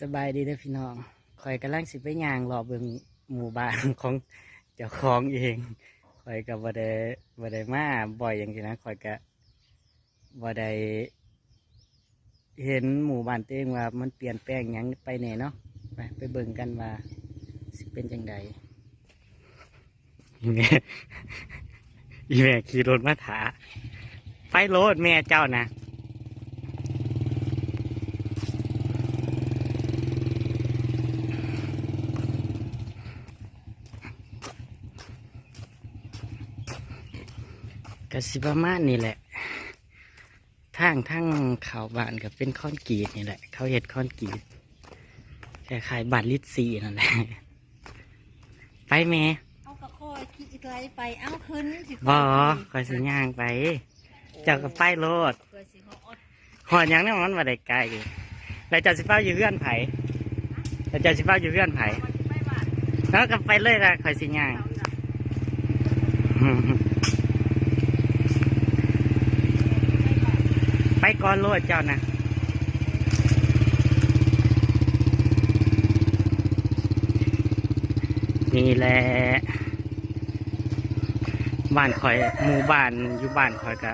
สบายดีเด้อพี่น้องคอยกำลังสิไปย่างรอเบิ่งหมู่บ้านของเจ้าของเองคอยกับบ่ได้บ่ได้มาบ่อยอย่างที่นะคอยก็บ่ได้เห็นหมู่บ้านตัวเองว่า มันเปลี่ยนแปลงหยังไปแน่เนาะไปไปเบิ่งกันว่าสิเป็นจังใดอีแม่อีแม่ขี่รถมาถาไปโลดแม่เจ้านะ กสิประมาณนี่แหละ ทางทางเขาบ้านก็เป็นคอนกรีตนี่แหละ เขาเห็ดคอนกรีตคล้ายๆบานลิตซีนั่นแหละ ไปแม่เอากระคอยขี่ไกลไป เอาขึ้นสิบอคอยสิย่างไป เจ้าก็ไปโลดเพื่อสิเขาอดหอดหยังเนี่ยมันมาได้ไกลแล้วเจ้าสิเฝ้าอยู่เพื่อนไผแล้วเจ้าสิเฝ้าอยู่เพื่อนไผวันที่ไม่บาดแล้วก็ไปเลยละคอยสิย่าง เอาอยู่นะ ไปก่อนโลดเจ้านะนี่แหละบ้านคอยหมู่บ้านอยู่บ้านคอยก็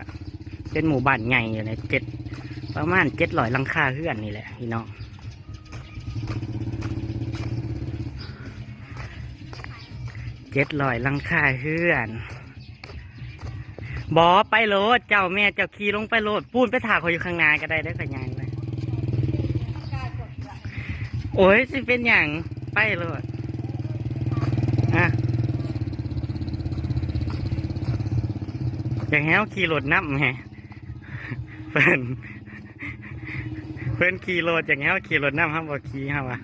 เป็นหมู่บ้านใหญ่อยู่เลยเจ็ดประมาณเจ็ดร้อยลังคาเฮือนนี่แหละพี่น้องเจ็ดร้อยลังคาเฮือน บอไปโลดเจ้าแม่เจ้าขี่ลงไปโลดปูนไปถ่าเขาอยู่ข้างหน้าก็ได้ได้ขยายไปกล้ากดละโอ้ยสิเป็นอย่างไปโลดอะอย่างแห้วขี่รถนับไงเพิ่นเพิ่นขี่รถอย่างแห้วขี่รถนับครับบอกขี่ครับว่า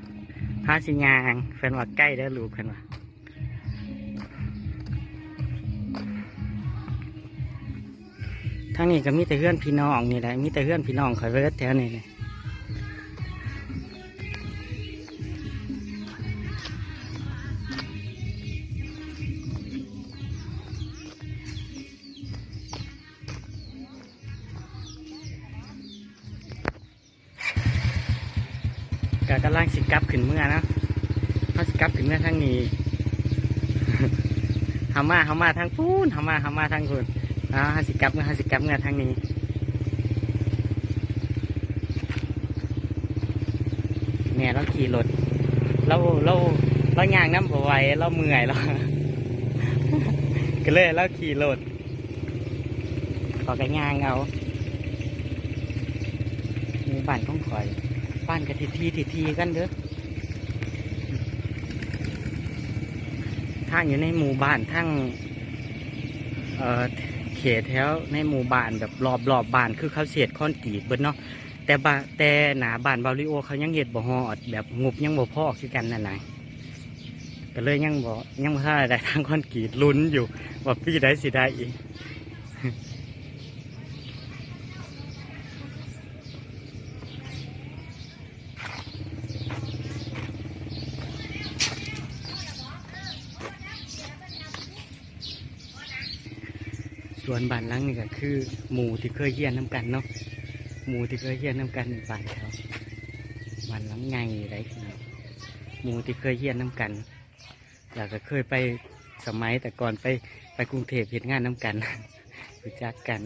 พาสิยางเพิ่นว่าใกล้ได้อลูกเพิ่นว่า ทางนี้ก็มีแต่เพื่อนพี่น้องนี่แหละมีแต่เพื่อนพี่น้องคอยเวิร์ดแถวนี้เลยก็กำลังสิกลับขึ้นเมื่อนะเขาสิกลับขึ้นเมื่อทางนี้ฮามาฮามาทางพูนฮามาฮามาทางพูน อ่าเฮาสิกลับเมื่อเฮาสิกลับเมื่อทางนี้แม่เราขี่รถเราเราเราย่างน้ำบ่ไหวเราเมื่อยเราก็เลยเราขี่รถขอกระย่างเอาหมู่บ้านของข่อยบ้านกันทีทีทีทีกันเด้อทางอยู่ในหมู่บ้านทั้งเอ่อ ตแถวในหมู่บ้านแบบรอบรอบบ้านคือเขาเสียดคอนกรีตเบิดเนาะแต่บาแต่หนาบ้านบาลิโอเขายังเห็ดบ่ฮอดแบบงบยังบ่พอคือกันนั่นไงก็เลยยังบ่ยังบ่ท่าได้ทางคอนกรีตลุ้นอยู่ว่าพี่ได้สิได้อีก ส่วนบ้านหลังนี่ก็คือหมู่ที่เคยเฮียนน้ำกันเนาะหมู่ที่เคยเฮียนน้ำกันบ้านเขาบ้านหลังไงไรหมู่ที่เคยเฮียนน้ำกันแล้วก็เคยไปสมัยแต่ก่อนไปไปกรุงเทพเห็นงานน้ำกันรู้จักกัน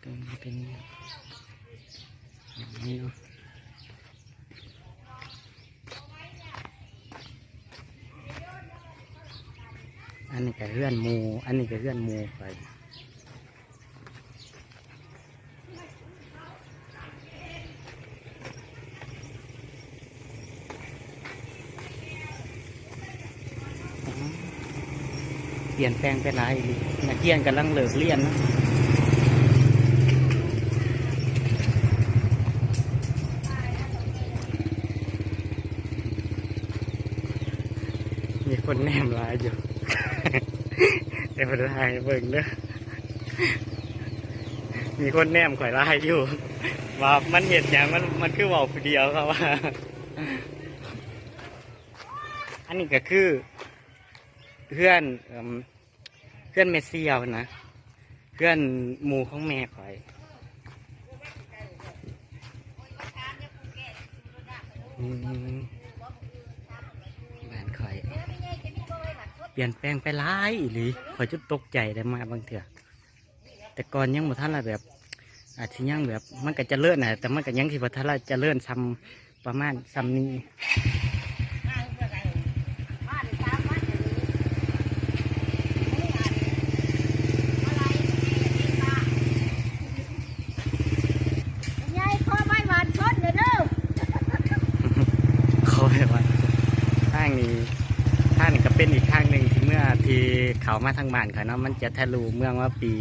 เป็นเป็นนี้เนาะ อันนี้ก็เลื่อนมู อันนี้ก็เลื่อนมูไปเปลี่ยนแปลงไปหลายอีหลีนักเรียนกำลังเลิกเรียนนะมีคนแนมหลายอยู่ จะไปถ่ายเบิ่งเด้อมีคนแนมข่อยลายอยู่ ว่ามันเห็ดอย่างมันมันคือว่าผู้เดียวครับว่า อันนี้ก็คือ เพื่อนเพื่อนเมสเซียวนะ เพื่อนหมูของแม่ข่อยอืม ลี่ยนแปลงไปร้ายอีหรือข่อยจุดตกใจได้มาบางเถื่อแต่ก่อนยังบ่ทันละแบบ อาจสิยังแบบ มันก็จะเลื่อนนะแต่มันก็ยังสิบ่ทันละจะเลื่อนซ้ำประมาณซ้ำนี้ ยายขอไม้หวานชนเด้อเด้อ เขาเรียกว่าทางนี้ทางนี้ก็เป็นอีกทางหนึ่งที่เมื่อที่ เขามาทางบ้านเขาเนาะมันจะทะลุเมืองว่าปี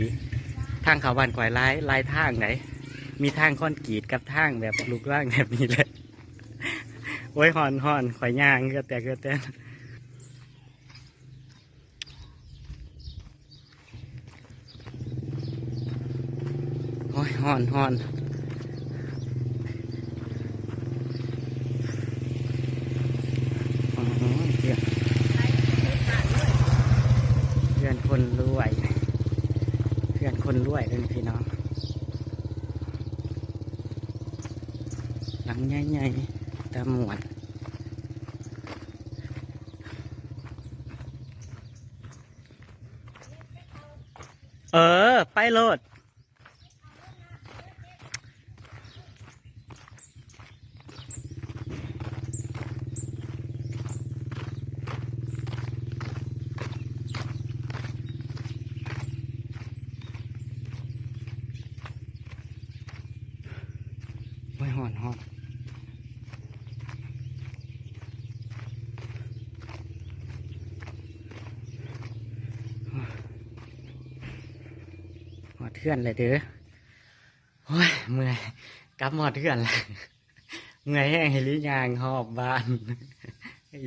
ทางเขาบ้านก่อยลายลายทางไหน มีทางคอนกรีตกับทางแบบลูกร่างแบบนี้เลยโอ้ยหอนหอนข่อยย่างก็แต่ก็แต่โอ้ยหอนหอนอ๋อเพื่อนเพื่อนคนรวย เพื่อนคนรวยเลยพี่น้อง หลังใหญ่ๆตาหมวดเออ ไปโลด ไว้หอนหอนหอด เทื่อนเลยเด้อโอ้ยเมื่อยกลับหอดเทื่อนเลยเมื่อยแห้งให้ลิยางหอบบ้าน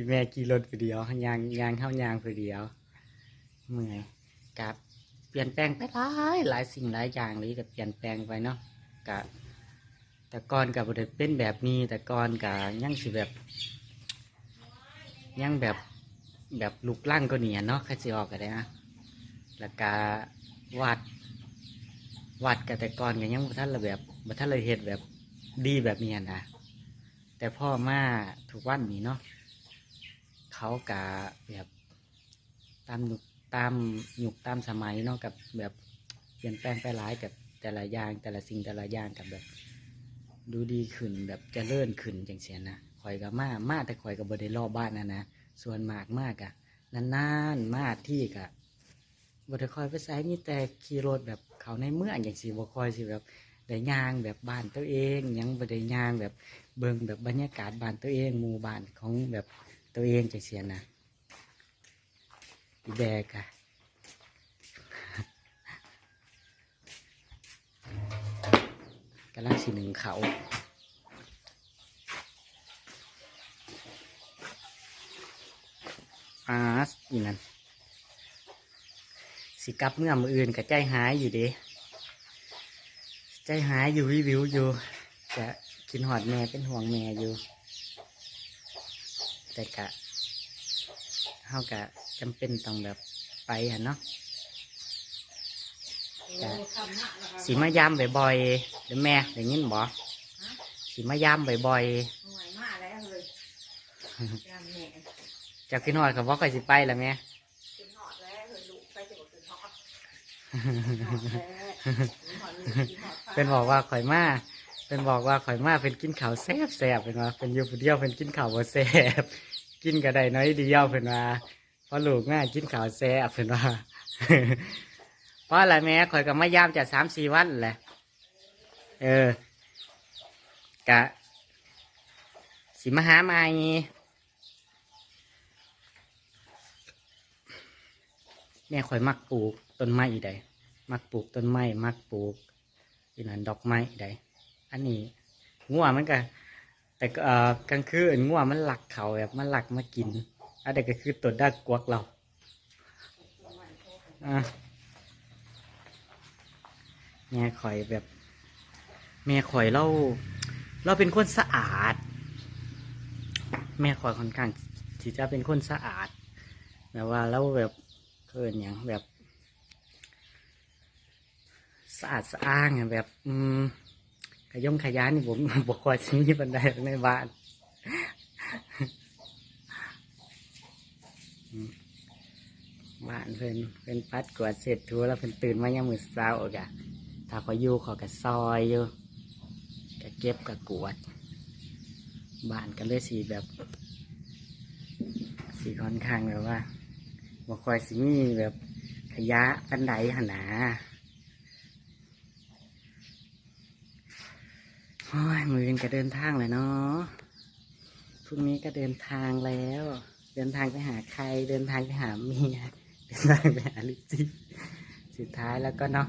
แม่ขี่รถไปเดียวยางยางเข้ายางไปเดียว เมื่อยกลับเปลี่ยนแปลงไปหลายหลายสิ่งหลายอย่างเลยก็เปลี่ยนแปลงไปเนาะกะแต่ก่อนกับบได้เป็นแบบนี้ แต่ก่อนกับยังสิแบบยังแบบแบบลุกลั่งก็เนียเนาะแค่สิออกก็ได้นะแล้วก็วัด วัดกับแต่ก่อนกับยังบ่ท่านระแบบบ่ท่านเลยเห็ดแบบดีแบบนี้นะแต่พ่อมาทุกวันนี้เนาะเขากะแบบตามยุคตามยุคตามสมัยเนาะกับแบบเปลี่ยนแปลงไปหลายกับแต่ละอย่างแต่ละสิ่งแต่ละอย่างกับแบบ ดูดีขึ้นแบบเจะเลื่อนขึ้นจังเสียนะข่อยกับมามาแต่ข่อยกับบได้รอบบ้านนะนะส่วนมากมากอะนานๆมาที่กะบได้คอยไปใช้มีแต่ขี่รถแบบ เขาในเมืองอย่างสีบ่คอยสิแบบได้ย่างแบบบ้านตัวเองหยังบ่ได้ย่างแบบเบิ่งแบบบรรยากาศบ้านตัวเองหมู่บ้านของแบบตัวเองจังเสียนะอีแบกอะกำลังสีหนึ่งเขาอาสอีนั่น สิกลับเมื่อมืออื่นกับใจหายอยู่เด้ใจหายอยู่วิววิวอยู่จะกินหอดแม่เป็นห่วงแม่อยู่ แต่กะเฮากะจำเป็นต้องแบบไปอะเนาะจ้ะสีมายามบ่อยๆเดี๋ยวแม่ได้ยินบ่สีมายามบ่อยหน่วยมาแล้วเลยยามแม่ๆจากพี่นอดกับว่าก็สิไปแล้วแม่ เป็นบอกว่าข่อยมาเป็นบอกว่าข่อยมาเป็นกินข้าวแซ่บแซ่บเป็นว่าเป็นอยู่ผู้เดียวเป็นกินข้าวบ่แซ่บกินก็ได้น้อยเดียวเป็นว่าเพราะลูกแม่กินข้าวแซ่บเป็นว่าเพราะอะไรแม่ข่อยก็มายามจะสามสี่วันแหละเออกะสิมาหาใหม่แม่ข่อยมักปลูก ต้นไม้อีใดมักปลูกต้นไม้มักปลูกอีนั่นดอกไม้อีใดอันนี้งัวมันก็แต่ก็เอ่อกลางคืนงัวมันหลักเขาแบบมันหลักมากินอันนี้ก็คือตัวดักกวักเราอะแม่ข่อยแบบแม่ข่อยเรา เราเป็นคนสะอาด แม่ข่อยค่อนข้างที่จะเป็นคนสะอาดแบบว่าเราแบบเกินอย่างแบบ สะอาดสะอ้างแบบ อืมขยงขยานี่ผมบอกว่าชิ้นนี้บันไดในบ้านบ้านเพิ่นเพิ่นปัดกวาดเสร็จทัวแล้วเพิ่นตื่นมายังมือเช้าอกะถ้าเขาอยู่เขอกะซอยอยู่กะเก็บกะกวดบ้านก็เลยสีแบบ สีค่อนข้างแบบว่าบ่คอยสิมีแบบขยะปันไดหนา โอ้ยมือก็เดินทางเลยเนาะพรุ่งนี้ก็เดินทางแล้ว เดินทางไปหาใคร เดินทางไปหาเมียเดินทางไปหาลิซี่สุดท้ายแล้วก็เนาะ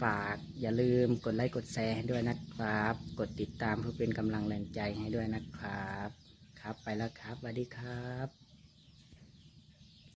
ฝากอย่าลืมกดไลค์กดแชร์ให้ด้วยนะครับ กดติดตามเพื่อเป็นกำลังแรงใจให้ด้วยนะครับ ครับไปแล้วครับสวัสดีครับ